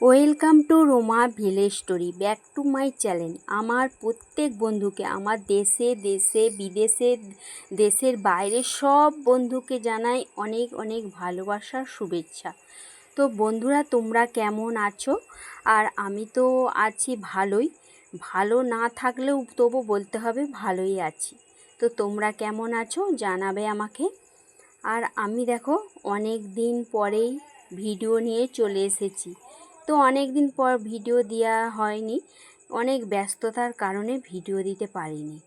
Welcome to Roma village story, back to my channel. আমার প্রত্যেক বন্ধুকে, আমার দেশে দেশে, বিদেশে, দেশের বাইরে সব বন্ধুকে জানাই অনেক অনেক ভালোবাসার শুভেচ্ছা। তো বন্ধুরা, তোমরা কেমন আছো? আর আমি তো আছি ভালোই। ভালো না থাকলেও তবু বলতে হবে ভালোই আছি। তো তোমরা কেমন আছো? জানাবে আমাকে। আর আমি দেখো, অনেক দিন পরেই ভিডিও নিয়ে চলে এসেছি। তো অনেক দিন পর ভিডিও দেওয়া হয়নি। অনেক ব্যস্ততার কারণে ভিডিও দিতে পারিনি।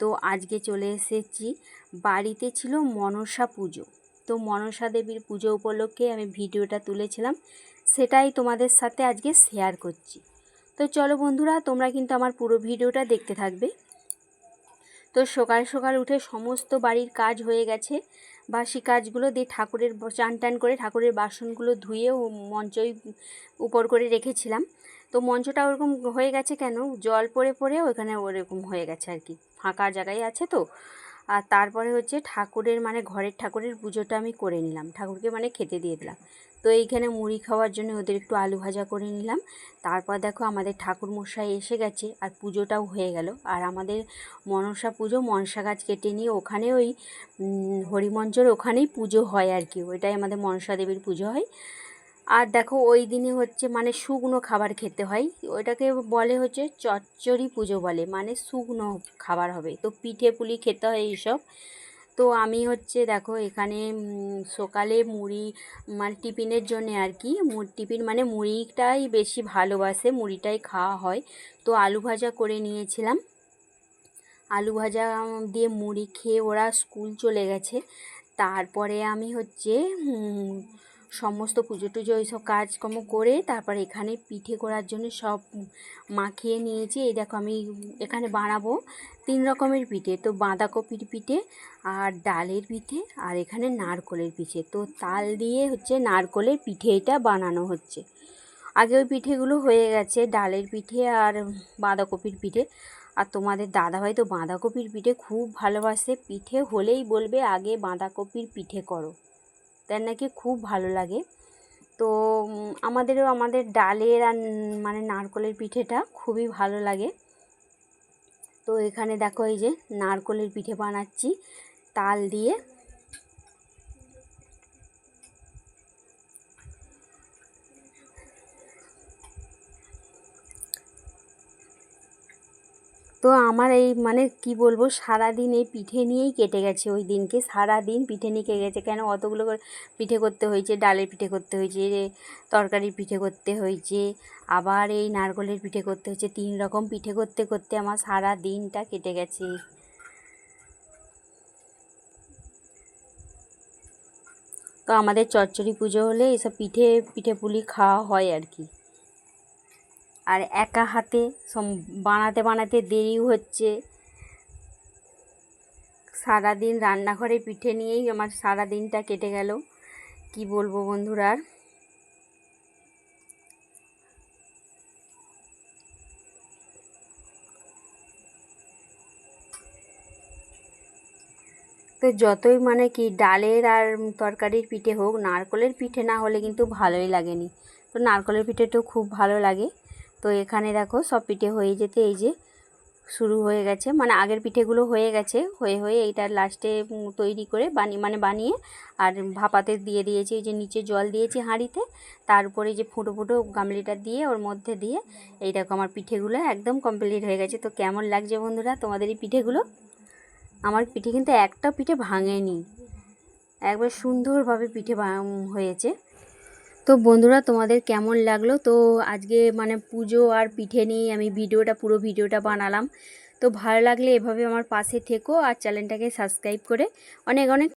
তো আজকে চলে এসেছি। বাড়িতে ছিল মনসা পুজো। তো মনসা দেবীর পুজো উপলক্ষে আমি ভিডিওটা তুলেছিলাম। সেটাই তোমাদের সাথে আজকে শেয়ার করছি। তো চলো বন্ধুরা, তোমরা কিন্তু আমার পুরো ভিডিওটা দেখতে থাকবে। তো সকাল সকাল উঠে সমস্ত বাড়ির কাজ হয়ে গেছে। বাসি কাজগুলো দিয়ে ঠাকুরের চান টান করে ঠাকুরের বাসনগুলো ধুয়ে মঞ্চই উপর করে রেখেছিলাম। তো মঞ্চটা ওরকম হয়ে গেছে কেন? জল পড়ে পড়ে ওইখানে ওরকম হয়ে গেছে আর কি। ফাঁকা জায়গায় আছে তো। আর তারপরে হচ্ছে ঠাকুরের মানে ঘরের ঠাকুরের পুজোটা আমি করে নিলাম। ঠাকুরকে মানে খেতে দিয়ে দিলাম। তো এইখানে মুড়ি খাওয়ার জন্য ওদের একটু আলু ভাজা করে নিলাম। তারপর দেখো আমাদের ঠাকুর মশাই এসে গেছে আর পুজোটাও হয়ে গেল। আর আমাদের মনসা পুজো, মনসা গাছ কেটে নিয়ে ওখানে ওই হরিমঞ্চর ওখানেই পুজো হয় আর কি। ওইটাই আমাদের মনসা দেবীর পুজো হয়। আর দেখো ওই দিনে হচ্ছে মানে শুকনো খাবার খেতে হয়। ওইটাকে বলে হচ্ছে চচ্চড়ি পুজো বলে মানে শুকনো খাবার হবে। তো পিঠে পুলি খেতে হয় এইসব। তো আমি হচ্ছে দেখো এখানে সকালে মুড়ি মানে টিফিনের জন্যে আর কি টিফিন মানে মুড়িটাই বেশি ভালোবাসে, মুড়িটাই খাওয়া হয়। তো আলু ভাজা করে নিয়েছিলাম। আলু ভাজা দিয়ে মুড়ি খেয়ে ওরা স্কুল চলে গেছে। তারপরে আমি হচ্ছে সমস্ত পুজো টুজো এইসব কাজকর্ম করে তারপর এখানে পিঠে করার জন্য সব মাখিয়ে নিয়েছি। এই দেখো আমি এখানে বানাবো তিন রকমের পিঠে, তো বাঁধাকপির পিঠে আর ডালের পিঠে আর এখানে নারকলের পিঠে। তো তাল দিয়ে হচ্ছে নারকলের পিঠে এটা বানানো হচ্ছে। আগে ওই পিঠেগুলো হয়ে গেছে, ডালের পিঠে আর বাঁধাকপির পিঠে। আর তোমাদের দাদাভাই তো বাঁধাকপির পিঠে খুব ভালোবাসে, পিঠে হলেই বলবে আগে বাঁধাকপির পিঠে করো। তার নাকি খুব ভালো লাগে। তো আমাদেরও, আমাদের ডালের আর মানে নারকলের পিঠেটা খুবই ভালো লাগে। তো এখানে দেখো এই যে নারকলের পিঠে বানাচ্ছি তাল দিয়ে। তো আমার এই মানে কি বলব, সারাদিন এই পিঠে নিয়েই কেটে গেছে ওই দিনকে, সারাদিন পিঠে নিয়ে কেটে গেছে। কেন অতগুলো করে পিঠে করতে হয়েছে, ডালের পিঠে করতে হয়েছে তরকারির পিঠে করতে হয়েছে, আবার এই নারকলের পিঠে করতে হয়েছে, তিন রকম পিঠে করতে করতে আমার সারা দিনটা কেটে গেছে। তো আমাদের চচ্চড়ি পুজো হলে এসব পিঠে পিঠে পুলি খাওয়া হয় আর কি। আর একা হাতে সম, বানাতে বানাতে দেরিও হচ্ছে। সারাদিন রান্নাঘরে পিঠে নিয়েই আমার সারা দিনটা কেটে গেল। কি বলব বন্ধুরা আর? তো যতই মানে কি ডালের আর তরকারির পিঠে হোক, নারকলের পিঠে না হলে কিন্তু ভালোই লাগেনি। তো নারকলের পিঠেটাও খুব ভালো লাগে। তো এখানে দেখো সব পিঠে হয়ে যেতে এই যে শুরু হয়ে গেছে। মানে আগের পিঠেগুলো হয়ে গেছে, হয়ে হয়ে এইটা লাস্টে তৈরি করে বানিয়ে মানে বানিয়ে আর ভাপাতে দিয়ে দিয়েছি। এই যে নিচে জল দিয়েছি হাঁড়িতে, তারপরে যে ফুটো ফুটো গামলিটা দিয়ে ওর মধ্যে দিয়ে এই দেখো আমার পিঠেগুলো একদম কমপ্লিট হয়ে গেছে। তো কেমন লাগছে বন্ধুরা তোমাদের এই পিঠেগুলো? আমার পিঠে কিন্তু একটা পিঠে ভাঙেনি। একবার সুন্দরভাবে পিঠে হয়েছে। তো বন্ধুরা, তোমাদের কেমন লাগল? তো আজকে মানে পুজো আর পিঠে নিয়ে আমি ভিডিওটা, পুরো ভিডিওটা বানালাম। তো ভালো লাগলে এভাবে আমার পাশে থেকো আর চ্যানেলটাকে সাবস্ক্রাইব করে অনেক অনেক